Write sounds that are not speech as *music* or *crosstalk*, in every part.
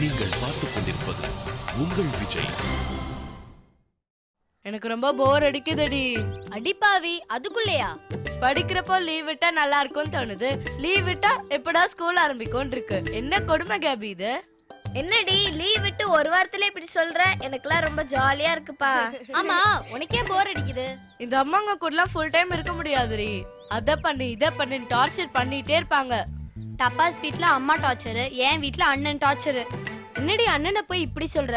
நீங்கள் பார்த்துக் கொண்டிருப்பது உங்கள் விஜய். எனக்கு ரொம்ப போர் அடிக்குதுடி. அடிப்பாவி அதுக்குள்ளேயா? படிக்கிறப்போ லீவ் விட்டா நல்லா இருக்கும்னு தோணுது. லீவ் விட்டா எப்படா ஸ்கூல் ஆரம்பிக்கும் இருக்கு என்ன கொடுமை கேபி இது? என்னடி லீவ் விட்டு ஒரு வாரத்துல இப்படி சொல்ற? எனக்குலாம் ரொம்ப ஜாலியா இருக்குப்பா. *laughs* ஆமா உனக்கே போர் அடிக்குது. இந்த அம்மாங்க கூடலாம் ஃபுல் டைம் இருக்க முடியாதுடி. அத பண்ணு இத பண்ணு டார்ச்சர் பண்ணிட்டே இருப்பாங்க. டப்பாஸ் வீட்ல அம்மா டார்ச்சரு என் வீட்ல அண்ணன் டார்ச்சரு என்னடி அண்ணனை போய் இப்படி சொல்ற?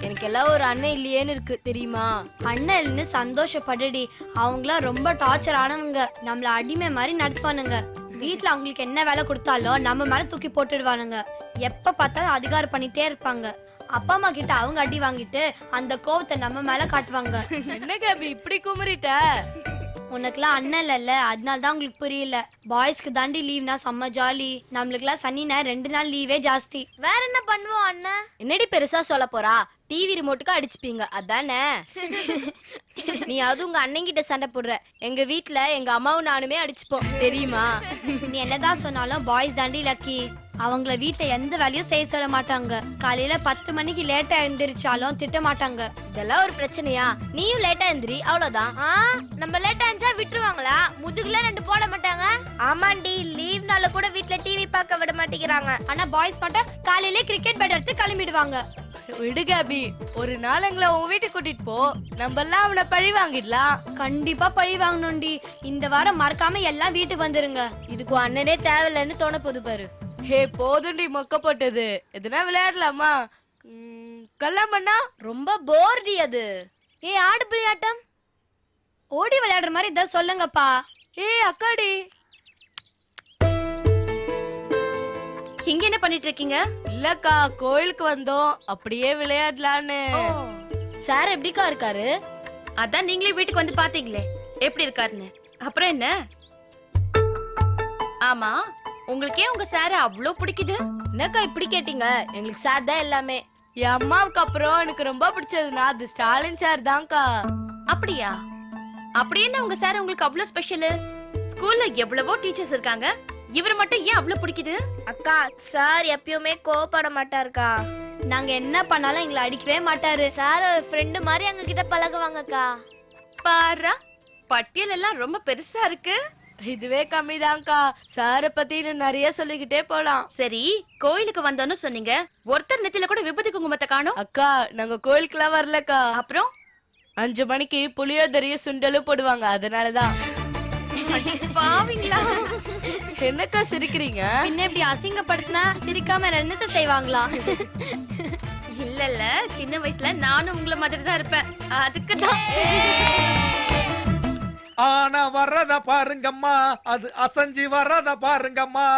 எனக்கு எல்லாம் ஒரு அண்ணன் இல்லையேன்னு இருக்கு தெரியுமா? அண்ணன் இல்லைன்னு சந்தோஷப்படுடி. அவங்களாம் ரொம்ப டார்ச்சர் ஆனவங்க. நம்மள அடிமை மாதிரி நடத்துவானுங்க. வீட்டுல அவங்களுக்கு என்ன வேலை கொடுத்தாலும் நம்ம மேல தூக்கி போட்டுடுவானுங்க. எப்ப பார்த்தாலும் அதிகாரம் பண்ணிட்டே இருப்பாங்க. அப்பா அம்மா கிட்ட அவங்க அடி வாங்கிட்டு அந்த கோவத்தை நம்ம மேல காட்டுவாங்க. *laughs* என்ன கேபி இப்படி குமரிட்ட உனக்குலாம் அண்ணன் இல்லைல்ல. அதனால தான் உங்களுக்கு புரியல. பாய்ஸ்க்கு தாண்டி லீவ்னா செம்ம ஜாலி நம்மளுக்குலாம் சனி ஞாயிறு ரெண்டு நாள் லீவே ஜாஸ்தி. வேற என்ன பண்ணுவோம் அண்ணன் என்னடி பெருசா சொல்ல போறா? டிவி ரிமோட்டுக்கு அடிச்சுப்பீங்க. அதானே? நீ அது உங்க அண்ணன் கிட்ட சண்டை போடுற. எங்க வீட்ல எங்க அம்மாவும் நானுமே அடிச்சுப்போம். தெரியுமா? நீ என்னதான் சொன்னாலும் பாய்ஸ் தாண்டி லக்கி அவங்கள வீட்ல எந்த வேலையும் செய்ய சொல்ல மாட்டாங்க. காலையில பத்து மணிக்கு லேட்டா எழுந்திரிச்சாலும் திட்ட மாட்டாங்க. இதெல்லாம் ஒரு பிரச்சனையா? நீயும் லேட்டா எந்திரி அவ்வளவுதான். ஆ நம்ம லேட்டா இருந்துச்சா விட்டுருவாங்களா? முதுகுல ரெண்டு போட மாட்டாங்க? ஆமாண்டி லீவ் நாள கூட வீட்ல டிவி பார்க்க விட மாட்டேங்கிறாங்க. ஆனா பாய்ஸ் மட்டும் காலையிலே கிரிக்கெட் பேட் எடுத்து கிளம்பிடுவாங்க. விடு கேபி ஒரு நாள் எங்களை உன் வீட்டுக்கு கூட்டிட்டு போ. நம்ம எல்லாம் அவனை பழி வாங்கிடலாம் கண்டிப்பா பழி வாங்கணும்டி. இந்த வாரம் மறக்காம எல்லாம் வீட்டுக்கு வந்துருங்க. இதுக்கு அண்ணனே தேவையில்லைன்னு தோண போது பாரு. ஹே போதுண்டி மொக்க போட்டது எதுனா விளையாடலாமா? கல்யாணம் பண்ணா? ரொம்ப போர்டி அது. ஏ ஆடு விளையாட்டம் ஓடி விளையாடுற மாதிரி இதை சொல்லுங்கப்பா. ஏய் அக்காடி. இங்க என்ன பண்ணிட்டு இருக்கீங்க? இல்லக்கா கோயிலுக்கு வந்தோம். அப்படியே விளையாடலான்னு. சார் எப்படிக்கா இருக்காரு? அதான் நீங்களே வீட்டுக்கு வந்து பாத்தீங்களே எப்படி இருக்காருன்னு. அப்புறம் என்ன? ஆமா உங்களுக்கு ஏன் உங்க சார அவ்வளோ பிடிக்குது? என்னக்கா இப்படி கேட்டீங்க? எங்களுக்கு சார் தான் எல்லாமே. என் அம்மாவுக்கு அப்புறம் எனக்கு ரொம்ப பிடிச்சதுன்னா அது ஸ்டாலின் சார் தான்க்கா. அப்படியா? அப்படி என்ன உங்க சார் உங்களுக்கு அவ்வளவு ஸ்பெஷல் ஸ்கூல்ல எவ்வளவோ டீச்சர்ஸ் இருக்காங்க. இவர் மட்டும் ஏன் அவ்வளவு பிடிக்குது? அக்கா சார் எப்பயுமே கோவப்பட மாட்டாருக்கா. நாங்க என்ன பண்ணாலும் எங்களை அடிக்கவே மாட்டாரு. சார் ஒரு ஃப்ரெண்டு மாதிரி எங்க கிட்ட பழகுவாங்கக்கா பாரா பட்டியல் எல்லாம் ரொம்ப பெருசா இருக்கு. இதுவே கம்மிதான்க்கா. சாரை பத்தி இன்னும் நிறைய சொல்லிக்கிட்டே போலாம். சரி கோயிலுக்கு வந்தோன்னு சொன்னீங்க. ஒருத்தர் நெத்தில கூட விபூதி குங்குமத்தை காணோம். அக்கா நாங்க கோயிலுக்குலாம் வரலக்கா. அப்புறம்? அஞ்சு மணிக்கு புளியோதரையும் சுண்டலும் போடுவாங்க அதனாலதான். பாவீங்களா? என்னக்கா சிரிக்கிறீங்க? பின்ன இப்படி அசிங்கப்படுத்தினா சிரிக்காம ரெண்டுத்த செய்வாங்களா? இல்ல இல்ல சின்ன வயசுல நானும் உங்களை மாதிரி தான் இருப்பேன். அதுக்கு தான் ஆனா வர்றத பாருங்கம்மா அது அசஞ்சி வர்றத பாருங்கம்மா.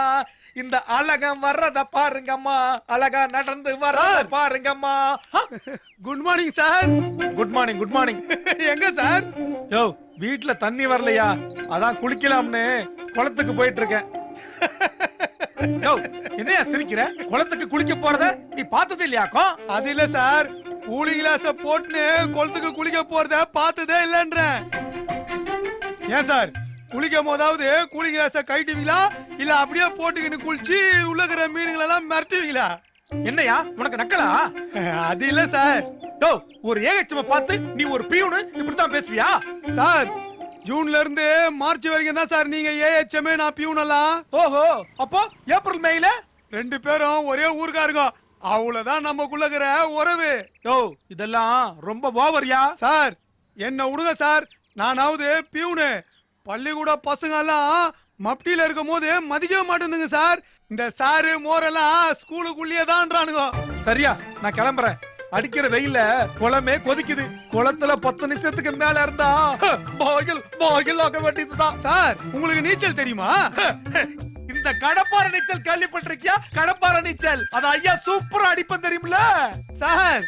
இந்த அழகம் வர்றத பாருங்கம்மா அழகா நடந்து வர்றத பாருங்கம்மா. Good morning sir. Good morning good morning. எங்க சார்? யோ வீட்டுல தண்ணி வரலையா? அதான் குளிக்கலாம்னு குளத்துக்கு போயிட்டு இருக்கேன். என்னையா சிரிக்கிற? குளத்துக்கு குளிக்க போறத நீ பார்த்தது இல்லையாக்கோ அது இல்ல சார். கூலிங் கிளாஸ போட்டுன்னு குளத்துக்கு குளிக்க போறத பார்த்ததே இல்லன்ற ஏன் சார்? குளிக்கும் போதாவது கூலிங் கிளாஸ கழட்டுவீங்களா? இல்ல அப்படியே போட்டுக்கின்னு குளிச்சு உள்ளக்கிற இருக்கிற மிரட்டுவீங்களா? என்னையா? உனக்கு நக்கலா? அது இல்ல சார். யோ ஒரு ஏகச்சம பார்த்து நீ ஒரு பியூனு இப்படித்தான் பேசுவியா? சார் ஜூன்ல இருந்து மார்ச் வரைக்கும் தான் சார் நீங்க ஏஹெச்எம் நான் பியூன் எல்லாம். ஓஹோ அப்போ ஏப்ரல் மேல? ரெண்டு பேரும் ஒரே ஊருக்காருங்க அவ்வளவுதான் நமக்குள்ள இருக்கிற உறவு. யோ இதெல்லாம் ரொம்ப ஓவரியா? சார் என்ன விடுங்க சார். நானாவது பியூனு. பள்ளிக்கூட பசங்க எல்லாம் மப்டியில இருக்கும் போது மதிக்கவே மாட்டேங்குங்க சார். இந்த சாரு மோரெல்லாம் ஸ்கூலுக்குள்ளேயே தான்றானுங்க. சரியா நான் கிளம்புறேன். அடிக்கிற வெயில்ல குளமே கொதிக்குது. குளத்துல பத்து நிமிஷத்துக்கு மேல இருந்தா பாகில் பாகில் ஆக வேண்டியதுதான். சார் உங்களுக்கு நீச்சல் தெரியுமா? இந்த கடப்பார நீச்சல் கேள்விப்பட்டிருக்கியா? கடப்பார நீச்சல். அது ஐயா சூப்பரா அடிப்பேன் தெரியுமில சார்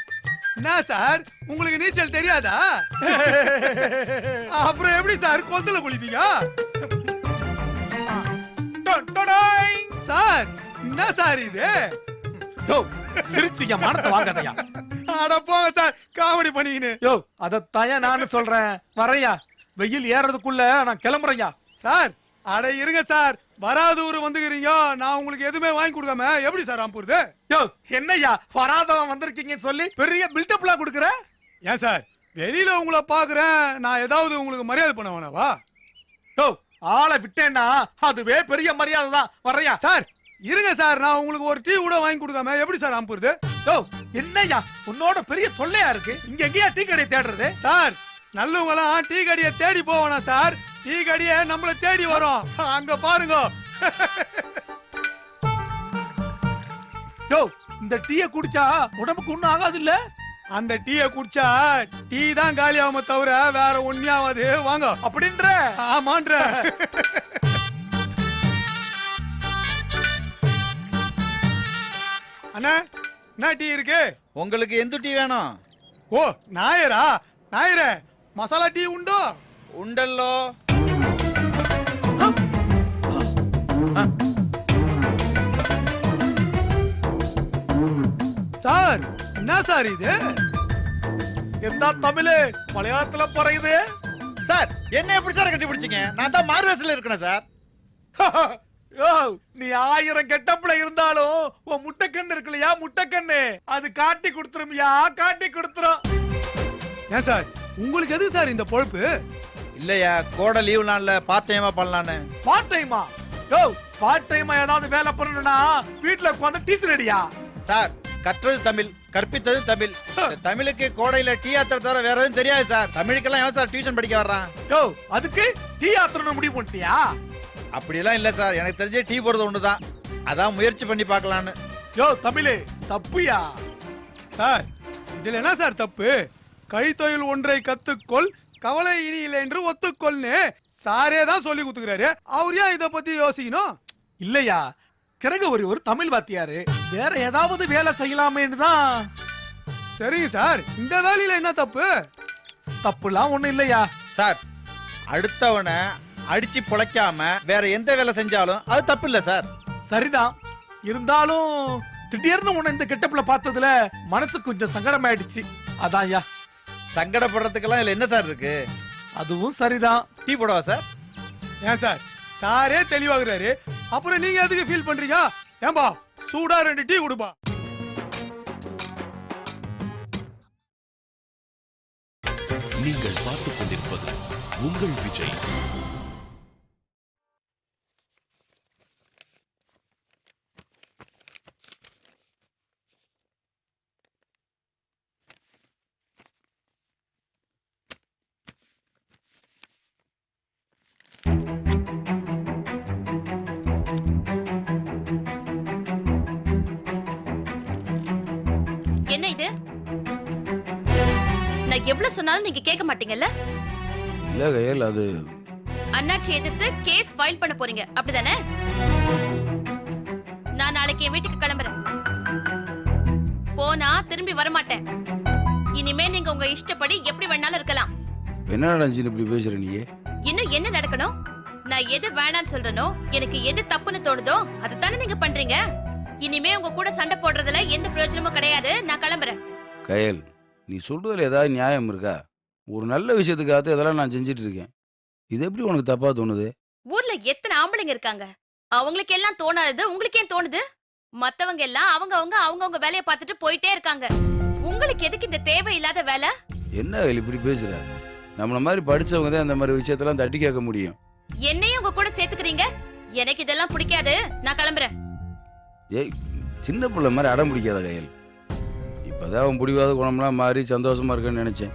என்ன சார்? உங்களுக்கு நீச்சல் தெரியாதா? *laughs* அப்புறம் எப்படி சார்? கொந்தல குளிப்பீங்க? என்ன சார் இது? யோ சிரிச்சிங்க மானத்தை வாங்காதயா. அட போங்க சார் காமெடி பண்ணிக்கின்னு யோ அதத்தாயா நானும் சொல்றேன். வரையா வெயில் ஏறதுக்குள்ள நான் கிளம்புறையா சார் அட இருங்க சார் வராதூர் வந்துக்கிறீங்க. நான் உங்களுக்கு எதுவுமே வாங்கி கொடுக்காம எப்படி சார் அனுப்புறது? யோ என்னய்யா வராதவன் வந்திருக்கீங்கன்னு சொல்லி பெரிய பில்டப்லாம் கொடுக்குற? ஏன் சார் வெளியில உங்களை பாக்குறேன். நான் ஏதாவது உங்களுக்கு மரியாதை பண்ண வேணாவா? யோ ஆளை விட்டேன்னா அதுவே பெரிய மரியாதை தான் வர்றையா சார் இருங்க சார் நான் உங்களுக்கு ஒரு டீ கூட வாங்கி கொடுக்காம எப்படி சார் அனுப்புறது யோ என்னய்யா உன்னோட பெரிய தொல்லையா இருக்கு. இங்க எங்கேயா டீ கடை தேடுறது? சார் நல்லவங்களாம் டீ கடையை தேடி போவானா சார். டீ கடையை நம்மள தேடி வரும். அங்க பாருங்க. யோ இந்த டீயை குடிச்சா உடம்புக்கு ஒண்ணும் ஆகாது இல்ல அந்த டீயை குடிச்சா டீ தான் காலி ஆகாம தவிர வேற ஒன்னியாவது வாங்க. அப்படின்ற? ஆமான்ற. அண்ணா என்ன டீ இருக்கு? உங்களுக்கு எந்த டீ வேணும்? ஓ நாயரா நாயரே மசாலா டீ உண்டோ? உண்டல்லோ. சார் என்ன சார் இது? என்ன தமிழ் மலையாளத்துல பறையுது சார் என்ன எப்படி சார் கண்டுபிடிச்சீங்க? நான் தான் மார்வேஸ்ல இருக்கேன் சார். *laughs* நீ ஆயிரம் கெட்டப்புல இருந்தாலும் உன் முட்டைக்கண்ணு இருக்கு இல்லையா முட்டைக்கண்ணு? அது காட்டி கொடுத்துருமியா காட்டி கொடுத்துரும். ஏன் சார்? உங்களுக்கு எது சார் இந்த பொழப்பு? இல்லையா கோடை லீவ் நாள்ல பார்ட் டைமா பண்ணலான்னு. பார்ட் டைமா யோ பார்ட் டைமா ஏதாவது வேலை பண்ணணும்னா வீட்டுல உட்காந்து டீச்சர் அடியா? சார் கற்றது தமிழ் கற்பித்தது தமிழ். இந்த தமிழுக்கு கோடையில டீ ஆத்திர தவிர வேற எதுவும் தெரியாது சார். தமிழுக்கெல்லாம் எவன் சார் டியூஷன் படிக்க வர்றான்? யோ அதுக்கு டீ ஆத்திரணும் முடிவு பண்ணிட்டியா? அப்படியெல்லாம் இல்ல சார். எனக்கு தெரிஞ்ச டீ போடுறது ஒண்ணுதான். அதான் முயற்சி பண்ணி பார்க்கலான்னு. யோ தமிழ் தப்புயா? சார் இதுல என்ன சார் தப்பு? கைத்தொழில் ஒன்றை கத்துக்கொள் கவலை இனி இல்லை என்று ஒத்துக்கொள்னு சாரே தான் சொல்லி கொடுத்துக்கிறாரு அவர் ஏன் இதை பத்தி யோசிக்கணும்? இல்லையா? கிறகு ஒரு ஒரு தமிழ் வாத்தியாரு. வேற ஏதாவது வேலை செய்யலாமேன்னு தான். சரிங்க சார். இந்த வேலையில என்ன தப்பு? தப்புலாம் ஒண்ணும் இல்லையா? சார் அடுத்தவனை அடிச்சு பொழைக்காம வேற எந்த வேலை செஞ்சாலும் அது தப்பு இல்ல சார். சரிதான். இருந்தாலும் திடீர்னு உன்னை இந்த கெட்டப்புல பார்த்ததுல மனசு கொஞ்சம் சங்கடமாயிடுச்சு. அதான்யா சங்கடப்படுறதுக்கெல்லாம் இதுல என்ன சார் இருக்கு? அதுவும் சரிதான். டீ போடவா சார்? ஏன் சார்? சாரே தெளிவாகிறாரு. அப்புறம் நீங்க எதுக்கு ஃபீல் பண்றீங்க? ஏன்பா சூடா ரெண்டு டீ கொடுப்பா. நீங்கள் பார்த்துக் கொண்டிருப்பது உங்கள் விஜய். நான் எவ்வளவு சொன்னாலும் நீங்க கேட்க மாட்டீங்கல்ல? இல்ல கையல் அது அண்ணாச்சி எதிர்த்து கேஸ் ஃபைல் பண்ண போறீங்க. அப்படிதானே? நான் நாளைக்கு என் வீட்டுக்கு கிளம்புறேன். போனா திரும்பி வர மாட்டேன் இனிமே நீங்க உங்க இஷ்டப்படி எப்படி வேணாலும் இருக்கலாம். என்ன இப்படி பேசுற நீ இன்னும் என்ன நடக்கணும்? நான் எது வேணாம்னு சொல்றேனோ எனக்கு எது தப்புன்னு தோணுதோ அதுதானே நீங்க பண்றீங்க. இனிமே உங்க கூட சண்டை போடுறதுல எந்த பிரயோஜனமும் கிடையாது. நான் கிளம்புறேன். கயல். நீ சொல்றதுல ஏதாவது நியாயம் இருக்கா? ஒரு நல்ல விஷயத்துக்காக இதெல்லாம் நான் செஞ்சுட்டு இருக்கேன் இது எப்படி உனக்கு தப்பா தோணுது? ஊர்ல எத்தனை ஆம்பளைங்க இருக்காங்க? அவங்களுக்கு எல்லாம் தோணாதது உங்களுக்கு ஏன் தோணுது? மத்தவங்க எல்லாம் அவங்க அவங்க அவங்கவங்க வேலையை பார்த்துட்டு போயிட்டே இருக்காங்க. உங்களுக்கு எதுக்கு இந்த தேவையில்லாத வேலை? என்ன இப்படி பேசுற? நம்மள மாதிரி படிச்சவங்க தான் இந்த மாதிரி விஷயத்தெல்லாம் தட்டி கேட்க முடியும். என்னையும் உங்க கூட சேர்த்துக்கிறீங்க? எனக்கு இதெல்லாம் பிடிக்காது. நான் கிளம்புறேன். ஏய் சின்ன பிள்ளை மாதிரி அடம் பிடிக்காத கையல். இப்போதான் அவன் பிடிவாத குணம்லாம் மாறி சந்தோஷமா இருக்கேன்னு நினைச்சேன்.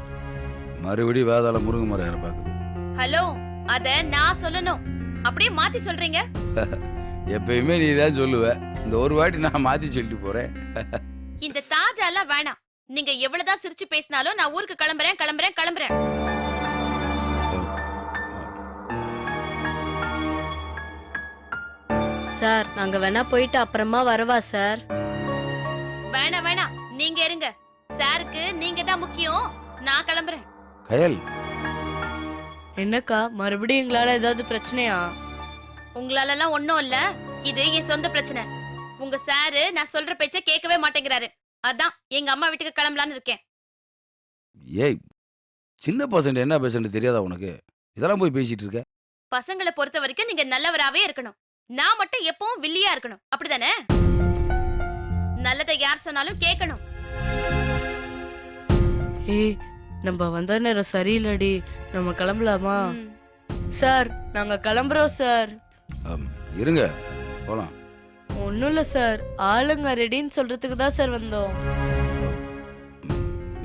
மறுபடியும் வேதாள முருங்கை மரம் பார்க்குது. ஹலோ அத நான் சொல்லணும். அப்படியே மாத்தி சொல்றீங்க? *laughs* எப்பயுமே நீ தான் சொல்லுவ. இந்த ஒரு வாட்டி நான் மாத்தி சொல்லிட்டு போறேன். *laughs* இந்த தாஜா எல்லாம் வேணாம். நீங்க எவ்வளவுதான் சிரிச்சு பேசினாலும் நான் ஊருக்கு கிளம்புறேன் கிளம்புறேன் கிளம்புறேன். சார் நாங்க வேணா போயிட்டு அப்புறமா வரவா சார்? வேணாம் வேணாம். நீங்க இருங்க. சாருக்கு நீங்க தான் முக்கியம். நான் கிளம்புறேன். கயல். என்னக்கா மறுபடியும் எங்களால ஏதாவது பிரச்சனையா? உங்களால எல்லாம் ஒண்ணும் இல்ல. இது என் சொந்த பிரச்சனை. உங்க சாரு நான் சொல்ற பேச்ச கேட்கவே மாட்டேங்கிறாரு. அதான் எங்க அம்மா வீட்டுக்கு கிளம்பலான்னு இருக்கேன். ஏய் சின்ன பசங்க என்ன பேசுறது தெரியாதா உனக்கு? இதெல்லாம் போய் பேசிட்டு இருக்க. பசங்களை பொறுத்த வரைக்கும் நீங்க நல்லவராவே இருக்கணும். நான் மட்டும் எப்பவும் வில்லியா இருக்கணும். அப்படிதானே? நல்லதை யார் சொன்னாலும் கேட்கணும். ஏய் நம்ம வந்த நேரம் சரியில்லடி. நம்ம கிளம்பலாமா? சார் நாங்க கிளம்புறோம் சார். இருங்க. போலாம். ஒன்றும் இல்லை சார். ஆளுங்க ரெடின்னு சொல்றதுக்கு தான் சார் வந்தோம்.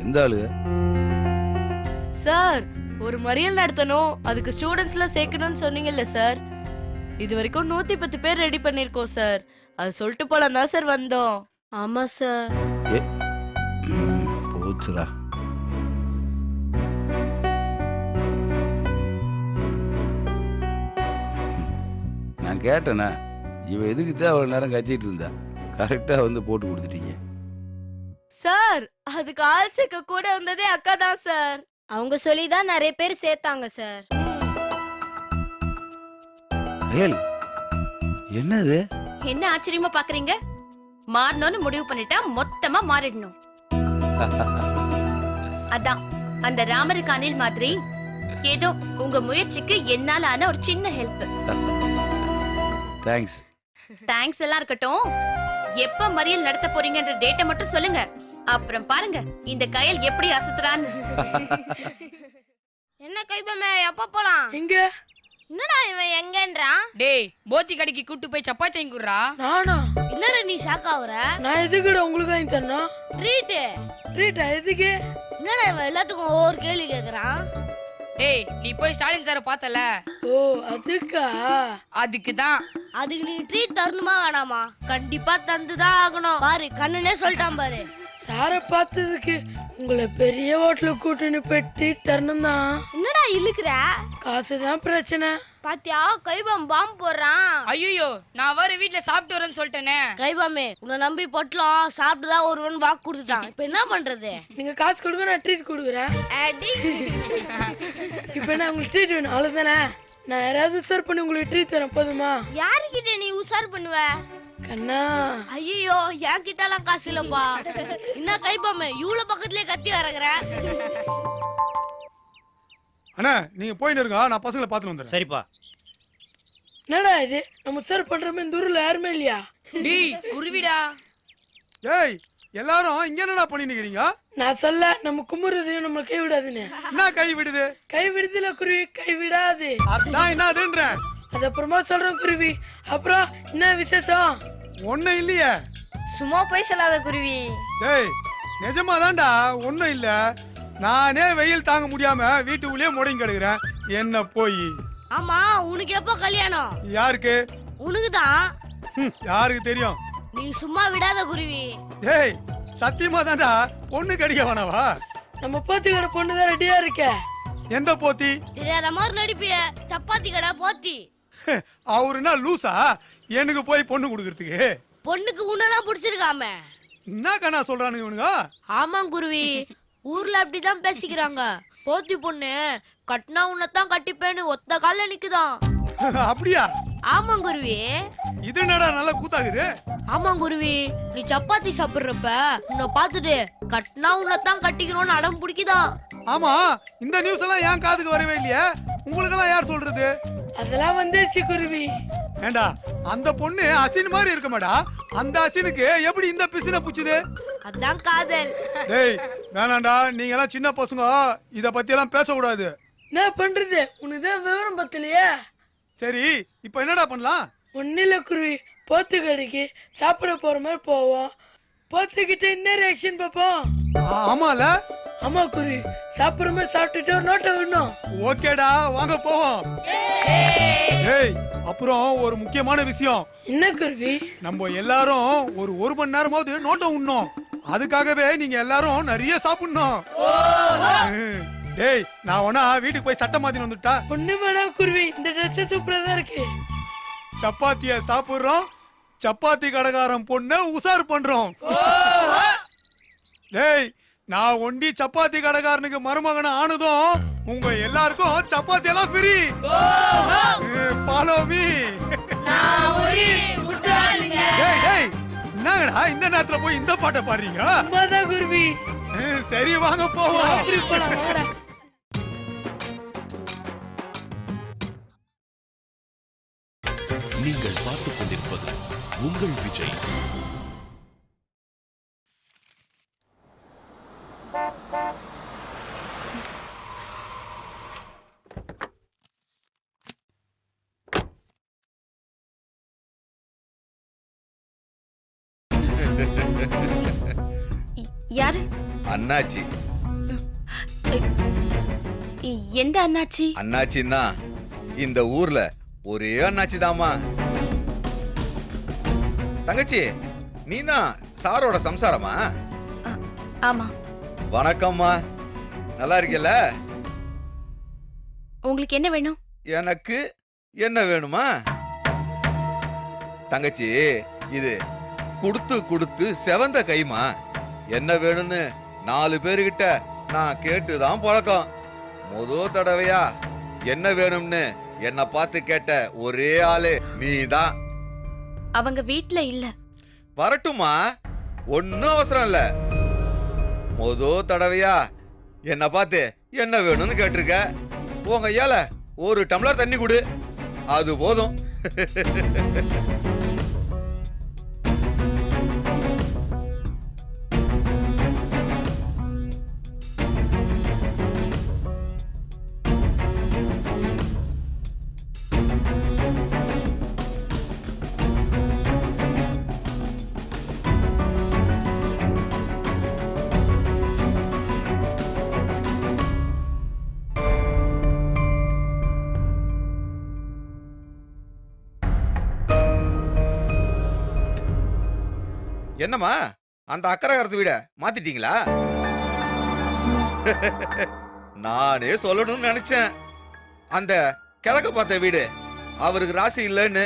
எந்த ஆளுங்க சார் ஒரு மறியல் நடத்தணும். அதுக்கு ஸ்டூடெண்ட்ஸ்லாம் சேர்க்கணும்னு சொன்னீங்கல்ல சார். இது வரைக்கும் நூத்தி பத்து பேர் ரெடி பண்ணியிருக்கோம் சார். அது சொல்லிட்டு போலாம் தான் சார் வந்தோம். ஆமா சார் போச்சுடா. நான் கேட்டேனே இவ எதுக்கு தான் அவ்வளோ நேரம் கத்திட்டு இருந்தா? கரெக்டாக வந்து போட்டு கொடுத்துட்டீங்க. சார் அதுக்கு ஆள் சேர்க்க கூட வந்ததே அக்கா தான் சார் அவங்க சொல்லி தான் நிறைய பேர் சேர்த்தாங்க சார் அயல் என்னது? என்ன ஆச்சரியமா பாக்குறீங்க? மாறணும்னு முடிவு பண்ணிட்டா மொத்தமா மாறிடணும். அதான் அந்த ராமருக்கு அனில் மாதிரி ஏதோ உங்க முயற்சிக்கு என்னால ஆன ஒரு சின்ன ஹெல்ப் தேங்க்ஸ் தேங்க்ஸ் எல்லாம் இருக்கட்டும். எப்ப மறியல் நடத்த போறீங்கன்ற டேட்டை மட்டும் சொல்லுங்க. அப்புறம் பாருங்க இந்த கயல் எப்படி அசத்துறான்னு. *laughs* என்ன கைப்பமே எப்ப போலாம்? இங்க என்னடா இவன் எங்கன்றான் டேய் போத்தி கடைக்கு கூட்டு போய் சப்பாத்தி வாங்கி குடுறா? நானா? என்னடா நீ ஷாக் ஆகுற நான் எதுக்குடா உங்களுக்கு வாங்கி தரணும் ட்ரீட் ட்ரீட்டா எதுக்கு? என்னடா இவன் எல்லாத்துக்கும் ஒவ்வொரு கேள்வி கேக்குறான்? டேய் நீ போய் ஸ்டாலின் சாரை பார்த்தல? ஓ அதுக்கா? அதுக்கு தான். அதுக்கு நீ ட்ரீட் தரணுமா வேணாமா? கண்டிப்பா தந்துதான் ஆகணும். பாரு கண்ணுனே சொல்லிட்டான் பாரு. சாரை பார்த்ததுக்கு உங்களை பெரிய ஹோட்டலுக்கு கூட்டின்னு போய் ட்ரீட் தரணும் தான் இழுக்குற? காசு தான் பிரச்சனை. பாத்தியா கைபம் பாம்பு போடுறான். ஐயோ நான் வர வீட்ல சாப்பிட்டு வரேன்னு சொல்லிட்டேனே. கைபாமே உன்னை நம்பி பொட்டலாம் சாப்பிட்டுதான் ஒருவன் வாக்கு கொடுத்துட்டான். இப்ப என்ன பண்றது? நீங்க காசு கொடுங்க நான் ட்ரீட் கொடுக்குறேன். அடி. *laughs* இப்போ என்ன உங்களுக்கு ட்ரீட் வேணும்? அவ்வளோதானே நான் யாராவது சர்வ் பண்ணி உங்களுக்கு ட்ரீட் தரேன் போதுமா? யாருக்கிட்ட நீ உசார் பண்ணுவ? கண்ணா. ஐயோ என் கிட்டலாம் காசு இல்லப்பா. என்ன கைபாமே இவ்வளவு பக்கத்துலயே கத்தி வரகுற அண்ணா நீங்க போயிட்டு இருங்க. நான் பசங்களை பார்த்துட்டு வந்துடுறேன். சரிப்பா. என்னடா இது? நம்ம சர்வ் பண்ற மாதிரி இந்த ஊர்ல யாருமே இல்லையா? டேய் குருவிடா. ஏய் எல்லாரும் இங்க என்னடா பண்ணிட்டு இருக்கிறீங்க நான் சொல்ல நம்ம கும்புறதையும் நம்ம கை விடாதுன்னு என்ன கை விடுது கை விடுதல குருவி கை விடாது. அதான் என்னதுன்றேன் அது அப்புறமா சொல்றேன் குருவி. அப்புறம் என்ன விசேஷம்? ஒன்னும் இல்லையே. சும்மா போய் சொல்லாத குருவி. ஏய் நிஜமாதான்டா ஒன்றும் இல்லை. நானே வெயில் தாங்க முடியாம வீட்டுக்குள்ளேயே முடங்கி கிடக்குறேன். என்ன போய்? ஆமா உனக்கு எப்போ கல்யாணம்? யாருக்கு? உனக்கு தான் யாருக்கு தெரியும்? நீ சும்மா விடாத குருவி. ஏய் சத்தியமா தான்டா பொண்ணு கடிக்க வேணாவா? நம்ம போத்திக்கிற பொண்ணு தான் ரெடியா இருக்க. எந்த போத்தி? தெரியாத மாதிரி நடிப்பிய சப்பாத்தி கடை போத்தி. அவருன்னா லூசா? எனக்கு போய் பொண்ணு கொடுக்கறதுக்கு. பொண்ணுக்கு உன்னதான் பிடிச்சிருக்காம. என்ன கண்ணா சொல்றானுங்க இவனுங்க? ஆமா குருவி. ஊர்ல அப்படிதான் பேசிக்கிறாங்க. போத்தி பொண்ணு கட்டினா உன்னைத்தான் கட்டிப்பேன்னு ஒத்த கால நிக்குதாம் *laughs* அப்படியா? ஆமா குருவி. இது என்னடா நல்லா கூத்தாகுது? ஆமா குருவி நீ சப்பாத்தி சாப்பிடுறப்ப உன்னை பார்த்துட்டு கட்டினா உன்னைத்தான் கட்டிக்கணும்னு அடம் பிடிக்குதாம் ஆமா இந்த நியூஸ் எல்லாம் ஏன் காதுக்கு வரவே இல்லையே. உங்களுக்கெல்லாம் யார் சொல்றது? அதெல்லாம் வந்துருச்சு குருவி. ஏண்டா அந்த பொண்ணு அசின் மாதிரி இருக்க மாடா அந்த அசினுக்கு எப்படி இந்த பிசின புச்சுது அதான் காதல். டேய் வேணாண்டா நீங்க எல்லாம் சின்ன பசங்க இத பத்தி எல்லாம் பேசக்கூடாது. என்ன பண்றது? உனக்கு தான் விவரம் பத்தலையே. சரி இப்போ என்னடா பண்ணலாம்? ஒன்னில குருவி போத்து கடைக்கு சாப்பிட போற மாதிரி போவோம். போத்துக்கிட்ட என்ன ரியாக்ஷன் பார்ப்போம்? ஆமால. ஆமா குருவி சாப்பிடுற மாதிரி சாப்பிட்டுட்டு ஒரு நோட்டை விடணும். ஓகேடா வாங்க போவோம். ஏய். அப்புறம் ஒரு முக்கியமான விஷயம். என்ன குருவி? நம்ம எல்லாரும் ஒரு ஒரு மணி நேரமாவது நோட்டம் உண்ணும் அதுக்காகவே நீங்க எல்லாரும் நிறைய சாப்பிடணும். டேய் நான் வேணா வீட்டுக்கு போய் சட்டை மாத்தின்னு வந்துட்டா. ஒண்ணு வேணாம் குருவி இந்த ட்ரெஸ் சூப்பரா தான் இருக்கு. சப்பாத்திய சாப்பிடுறோம். சப்பாத்தி கடைக்காரன் பொண்ண உசார் பண்றோம். டேய் நான் ஒண்டி சப்பாத்தி கடைக்காரனுக்கு மருமகன ஆனதும் உங்க எல்லாருக்கும் சப்பாத்தி எல்லாம் ஃப்ரீ ஃபாலோ மீ டேய் டேய் என்னங்கடா இந்த நேரத்துல போய் இந்த பாட்டை பாடுறீங்க? குருவி. சரி வாங்க போவோம். உங்கள் விஜய். யாரு? அண்ணாச்சி. எந்த அண்ணாச்சி? அண்ணாச்சின்னா இந்த ஊர்ல ஒரே அண்ணாச்சி தாமா தங்கச்சி நீ தான் சாரோட சம்சாரமா? ஆமா. வணக்கம்மா. நல்லா இருக்கல உங்களுக்கு என்ன வேணும்? எனக்கு என்ன வேணுமா? தங்கச்சி இது கொடுத்து கொடுத்து செவந்த கைமா என்ன வேணும்னு நாலு பேருகிட்ட நான் கேட்டுதான் பழக்கம். முத தடவையா என்ன வேணும்னு என்ன பார்த்து கேட்ட ஒரே ஆளு நீதான். அவங்க வீட்ல இல்ல. வரட்டுமா? ஒன்னும் அவசரம் இல்ல. முத தடவையா? என்ன பார்த்து என்ன வேணும்னு கேட்டிருக்க? உங்க ஐயால ஒரு டம்ளர் தண்ணி கொடு. அது போதும். *laughs* என்னம்மா? அந்த அக்கரகரத்து வீட மாத்திட்டீங்களா? நானே சொல்லணும்னு நினைச்சேன். அந்த கிழக்க பார்த்த வீடு அவருக்கு ராசி இல்லைன்னு.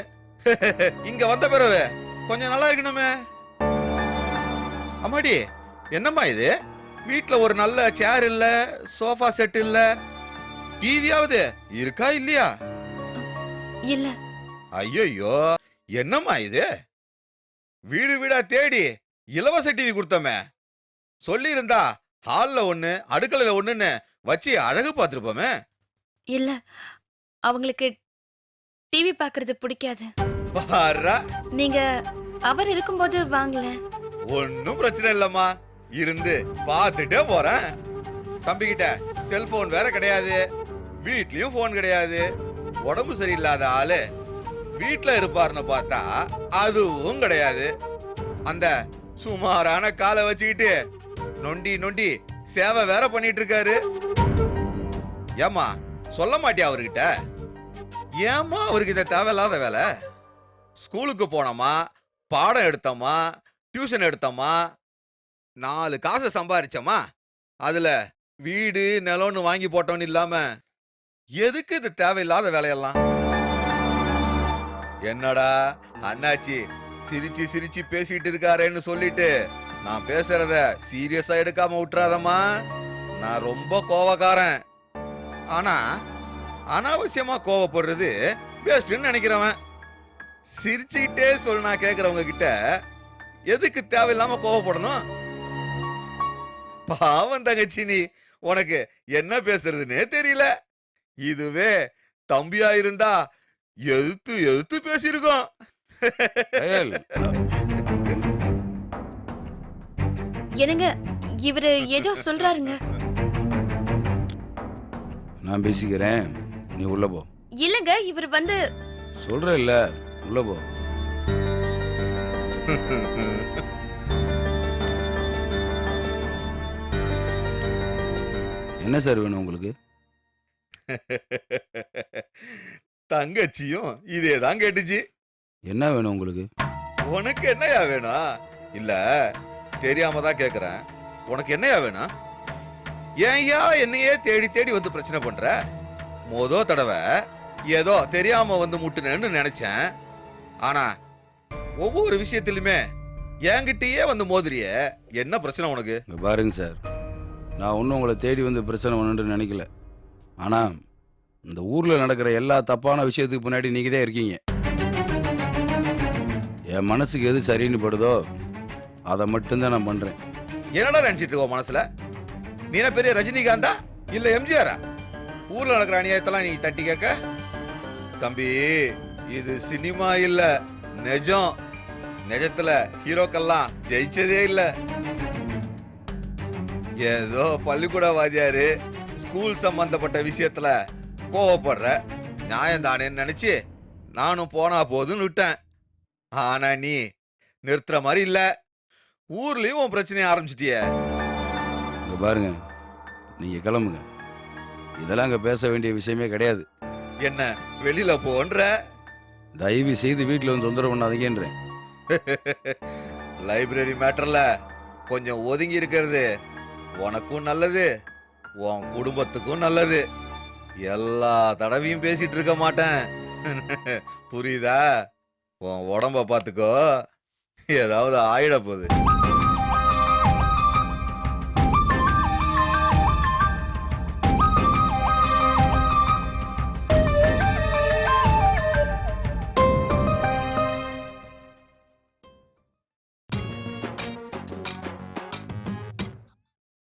இங்க வந்த பிறகு கொஞ்சம் நல்லா இருக்கணுமே. அம்மாடி என்னம்மா இது? வீட்ல ஒரு நல்ல சேர் இல்ல சோஃபா செட் இல்ல டிவியாவது இருக்கா இல்லையா? இல்ல. ஐயோ என்னம்மா இது? வீடு வீடா தேடி இலவச டிவி கொடுத்தோமே. சொல்லி இருந்தா ஹால்ல ஒண்ணு அடுக்கலையில ஒண்ணுன்னு வச்சு அழகு பார்த்திருப்போமே. இல்ல அவங்களுக்கு டிவி பார்க்கிறது பிடிக்காது. பாரா. நீங்க அவர் இருக்கும்போது வாங்கல. ஒன்னும் பிரச்சனை இல்லம்மா. இருந்து பார்த்துட்டே போறேன். தம்பிக்கிட்ட செல்போன் வேற கிடையாது. வீட்லயும் போன் கிடையாது. உடம்பு சரியில்லாத ஆளு. வீட்டில் இருப்பாருன்னு பார்த்தா அதுவும் கிடையாது. அந்த சுமாரான காலை வச்சுக்கிட்டு நொண்டி நொண்டி சேவை வேற பண்ணிட்டு இருக்காரு ஏமா சொல்ல மாட்டியா அவர்கிட்ட? ஏமா அவருக்கு இதை தேவையில்லாத வேலை? ஸ்கூலுக்கு போனோமா? பாடம் எடுத்தோமா? டியூஷன் எடுத்தோமா? நாலு காசை சம்பாரிச்சோமா? அதுல வீடு நிலம்னு வாங்கி போட்டோன்னு இல்லாம எதுக்கு இது தேவையில்லாத வேலையெல்லாம்? என்னடா அண்ணாச்சி சிரிச்சு சிரிச்சு பேசிட்டு இருக்காரேன்னு சொல்லிட்டு நான் பேசுறத சீரியஸா எடுக்காம விட்டுறாதம்மா. நான் ரொம்ப கோவக்காரன். ஆனா அனாவசியமா கோவப்படுறது வேஸ்ட்னு நினைக்கிறவன். சிரிச்சுக்கிட்டே சொல்லு நான் கேட்கறவங்க கிட்ட எதுக்கு தேவையில்லாம கோவப்படணும்? பாவம் தங்கச்சி நீ உனக்கு என்ன பேசுறதுன்னே தெரியல. இதுவே தம்பியா இருந்தா எதிர்த்து எதிர்த்து பேசியிருக்கோம். என்னங்க இவரு ஏதோ சொல்றாருங்க. நான் பேசிக்கிறேன். நீ உள்ள போ. இல்லங்க இவர் வந்து சொல்ற இல்ல உள்ள போ. என்ன சார் வேணும் உங்களுக்கு? *laughs* தங்கச்சியும் இதே தான் கேட்டுச்சு. என்ன வேணும் உங்களுக்கு? உனக்கு என்னையா வேணும் இல்ல தெரியாம தான் கேக்குறேன். உனக்கு என்னையா வேணும் ஏன்யா என்னையே தேடி தேடி வந்து பிரச்சனை பண்ற? மொத தடவை ஏதோ தெரியாம வந்து முட்டுனேன்னு நினைச்சேன். ஆனா ஒவ்வொரு விஷயத்திலுமே என்கிட்டயே வந்து மோதிரிய. என்ன பிரச்சனை உனக்கு? பாருங்க சார். நான் ஒன்றும் உங்களை தேடி வந்து பிரச்சனை பண்ணணுன்னு நினைக்கல. ஆனால் இந்த ஊரில் நடக்கிற எல்லா தப்பான விஷயத்துக்கு பின்னாடி நீங்கள் தான் இருக்கீங்க. என் மனசுக்கு எது சரின்னு படுதோ அதை மட்டும்தான் நான் பண்ணுறேன் என்னடா நினைச்சிட்டு இருக்கோம் மனசுல? நீ என்ன பெரிய ரஜினிகாந்தா? இல்ல எம்ஜிஆரா? ஊர்ல நடக்கிற அநியாயத்தெல்லாம் நீ தட்டி கேட்க? தம்பி இது சினிமா இல்ல நிஜம். நிஜத்துல ஹீரோக்கெல்லாம் ஜெயிச்சதே இல்ல. ஏதோ பள்ளிக்கூட வாஜியாரு ஸ்கூல் சம்பந்தப்பட்ட விஷயத்துல கோவப்படுற. நியாயம் தானேன்னு நினைச்சு நானும் போனா போதுன்னு விட்டேன். ஆனா நீ நிறுத்துற மாதிரி இல்ல. ஊர்லயும் உன் பிரச்சனைய ஆரம்பிச்சிட்டியே. இங்க பாருங்க. நீங்க கிளம்புங்க. இதெல்லாம் அங்க பேச வேண்டிய விஷயமே கிடையாது. என்ன வெளியில போன்ற? தயவு செய்து வீட்டில் வந்து தொந்தரவு பண்ணாதீங்கன்றேன். லைப்ரரி மேட்டர்ல கொஞ்சம் ஒதுங்கி இருக்கிறது. உனக்கும் நல்லது. உன் குடும்பத்துக்கும் நல்லது. எல்லா தடவையும் பேசிட்டு இருக்க மாட்டேன். புரியுதா? உன் உடம்ப பார்த்துக்கோ ஏதாவது ஆயிட போகுது